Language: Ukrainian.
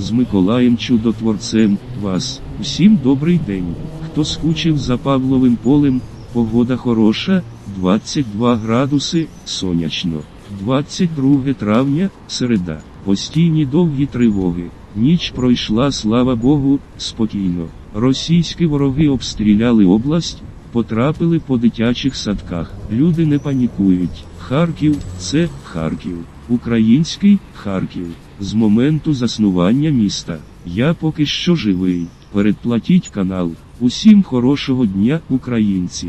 з Миколаєм Чудотворцем вас. Усім добрий день. Хто скучив за Павловим полем, погода хороша, 22 градуси, сонячно. 22 травня, середа. Постійні довгі тривоги. Ніч пройшла, слава Богу, спокійно. Російські вороги обстріляли область, потрапили по дитячих садках. Люди не панікують. Харків це Харків. Український Харків. З моменту заснування міста. Я поки що живий. Передплатіть канал. Усім хорошого дня, українці.